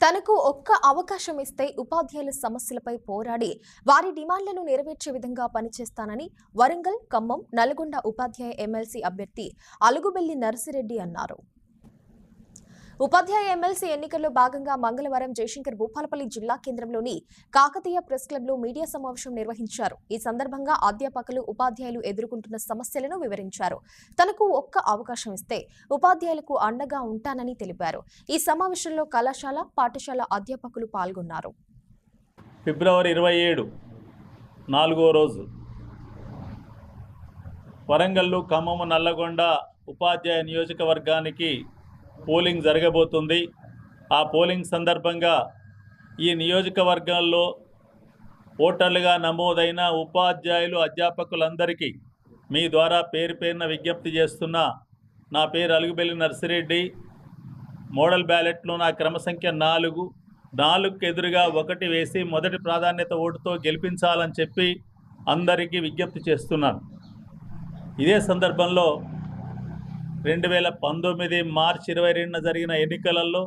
తనకు ఒక్క అవకాశం ఇస్తే ఉపాధ్యాయుల సమస్యలపై పోరాడి వారి డిమాండ్లను నెరవేర్చే విధంగా పనిచేస్తానని వరంగల్ ఖమ్మం నల్గొండ ఉపాధ్యాయ ఎమ్మెల్సీ అభ్యర్థి అలుగుబెల్లి నర్సిరెడ్డి అన్నారు. ఉపాధ్యాయ ఎమ్మెల్సీ ఎన్నికల్లో భాగంగా మంగళవారం జయశంకర్ భూపాలపల్లి జిల్లా కేంద్రంలోని కాకతీయ ప్రెస్ క్లబ్లో మీడియా సమావేశం నిర్వహించారు. ఈ సందర్భంగా అధ్యాపకులు ఉపాధ్యాయులు ఎదుర్కొంటున్న సమస్యలను వివరించారు. తనకు ఒక్క అవకాశం ఇస్తే ఉపాధ్యాయులకు అండగా ఉంటానని తెలిపారు. ఈ సమావేశంలో కళాశాల పాఠశాల అధ్యాపకులు పాల్గొన్నారు. ఫిబ్రవరి ఇరవై ఏడు నాలుగో రోజు వరంగల్లు ఖమ్మము నల్లగొండ ఉపాధ్యాయ నియోజకవర్గానికి పోలింగ్ జరగబోతుంది. ఆ పోలింగ్ సందర్భంగా ఈ నియోజకవర్గాల్లో ఓటర్లుగా నమోదైన ఉపాధ్యాయులు అధ్యాపకులందరికీ మీ ద్వారా పేరు పేరున విజ్ఞప్తి చేస్తున్న నా పేరు అలుగుబెల్లి నర్సిరెడ్డి. మోడల్ బ్యాలెట్లో నా క్రమ సంఖ్య నాలుగు. నాలుగుకి ఎదురుగా ఒకటి వేసి మొదటి ప్రాధాన్యత ఓటుతో గెలిపించాలని చెప్పి అందరికీ విజ్ఞప్తి చేస్తున్నాను. ఇదే సందర్భంలో రెండు వేల పంతొమ్మిది మార్చి ఇరవై రెండున జరిగిన ఎన్నికలలో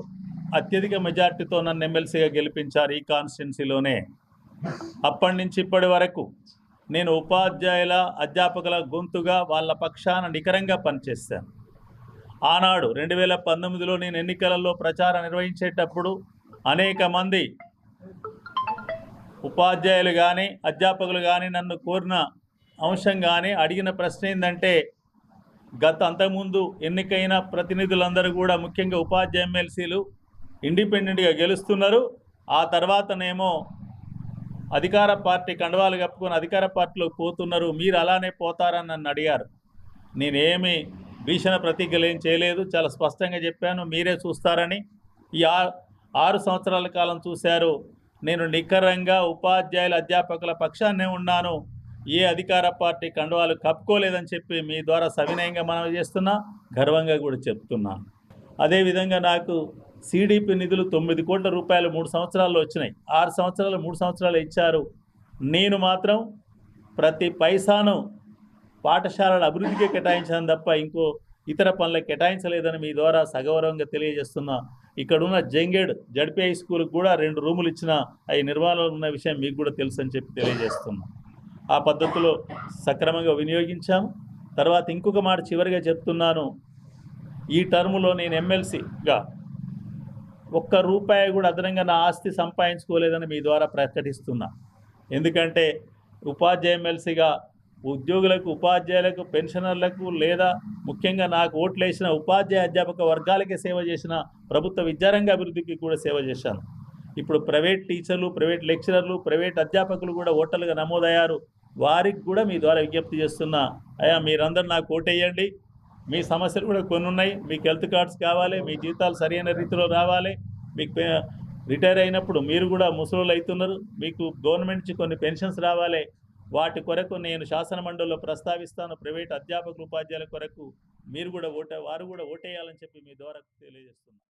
అత్యధిక మెజార్టీతో నన్ను ఎమ్మెల్సీగా గెలిపించారు ఈ కాన్స్టిట్యున్సీలోనే. అప్పటి నుంచి ఇప్పటి వరకు నేను ఉపాధ్యాయుల అధ్యాపకుల గొంతుగా వాళ్ళ పక్షాన నికరంగా పనిచేశాను. ఆనాడు రెండు వేల పంతొమ్మిదిలో నేను ఎన్నికలలో ప్రచారం నిర్వహించేటప్పుడు అనేక మంది ఉపాధ్యాయులు కానీ అధ్యాపకులు కానీ నన్ను కోరిన అంశం కానీ అడిగిన ప్రశ్న ఏంటంటే గత అంతకుముందు ఎన్నికైన ప్రతినిధులందరూ కూడా ముఖ్యంగా ఉపాధ్యాయ ఎమ్మెల్సీలు ఇండిపెండెంట్గా గెలుస్తున్నారు. ఆ తర్వాతనేమో అధికార పార్టీ కండవాలు కప్పుకొని అధికార పార్టీలోకి పోతున్నారు. మీరు అలానే పోతారని నన్ను అడిగారు. నేనేమి భీషణ ప్రతిజ్ఞలు ఏం చేయలేదు. చాలా స్పష్టంగా చెప్పాను. మీరే చూస్తారని ఈ ఆ- ఆరు సంవత్సరాల కాలం చూశారు. నేను నిఖరంగా ఉపాధ్యాయుల అధ్యాపకుల పక్షాన్నే ఉన్నాను. ఏ అధికార పార్టీ కండువాలు కప్పుకోలేదని చెప్పి మీ ద్వారా సవినయంగా మనం చేస్తున్నా గర్వంగా కూడా చెప్తున్నాను అదేవిధంగా నాకు సిడిపి నిధులు తొమ్మిది కోట్ల రూపాయలు మూడు సంవత్సరాల్లో వచ్చినాయి. ఆరు సంవత్సరాలు మూడు సంవత్సరాలు ఇచ్చారు. నేను మాత్రం ప్రతి పైసాను పాఠశాలల అభివృద్ధికే కేటాయించాను తప్ప ఇంకో ఇతర పనులకు కేటాయించలేదని మీ ద్వారా సగౌరవంగా తెలియజేస్తున్నా. ఇక్కడున్న జంగేడ్ జడ్పీఐ స్కూల్కి కూడా రెండు రూములు ఇచ్చిన అవి నిర్వహణలో ఉన్న విషయం మీకు కూడా తెలుసు అని చెప్పి తెలియజేస్తున్నా. ఆ పద్ధతిలో సక్రమంగా వినియోగించాము. తర్వాత ఇంకొక మాట చివరిగా చెప్తున్నాను. ఈ టర్ములో నేను ఎమ్మెల్సీగా ఒక్క రూపాయి కూడా అదనంగా నా ఆస్తి సంపాదించుకోలేదని మీ ద్వారా ప్రకటిస్తున్నా. ఎందుకంటే ఉపాధ్యాయ ఎమ్మెల్సీగా ఉద్యోగులకు ఉపాధ్యాయులకు పెన్షనర్లకు లేదా ముఖ్యంగా నాకు ఓట్లు వేసిన ఉపాధ్యాయ అధ్యాపక వర్గాలకే సేవ చేసిన ప్రభుత్వ విద్యారంగ అభివృద్ధికి కూడా సేవ చేశాను. ఇప్పుడు ప్రైవేట్ టీచర్లు ప్రైవేట్ లెక్చరర్లు ప్రైవేట్ అధ్యాపకులు కూడా ఓటర్లుగా నమోదయ్యారు. వారికి కూడా మీ ద్వారా విజ్ఞప్తి చేస్తున్నా అయ్యా మీరందరూ నాకు ఓటేయండి. మీ సమస్యలు కూడా కొన్ని ఉన్నాయి మీకు హెల్త్ కార్డ్స్ కావాలి మీ జీతాలు సరైన రీతిలో రావాలి. మీకు రిటైర్ అయినప్పుడు మీరు కూడా ముసలోళ్ళు అవుతున్నారు. మీకు గవర్నమెంట్ నుంచి కొన్ని పెన్షన్స్ రావాలి. వాటి కొరకు నేను శాసన మండలిలో ప్రస్తావిస్తాను. ప్రైవేట్ అధ్యాపకులు ఉపాధ్యాయుల కొరకు మీరు కూడా ఓటే వారు కూడా ఓటేయాలని చెప్పి మీ ద్వారా తెలియజేస్తున్నాను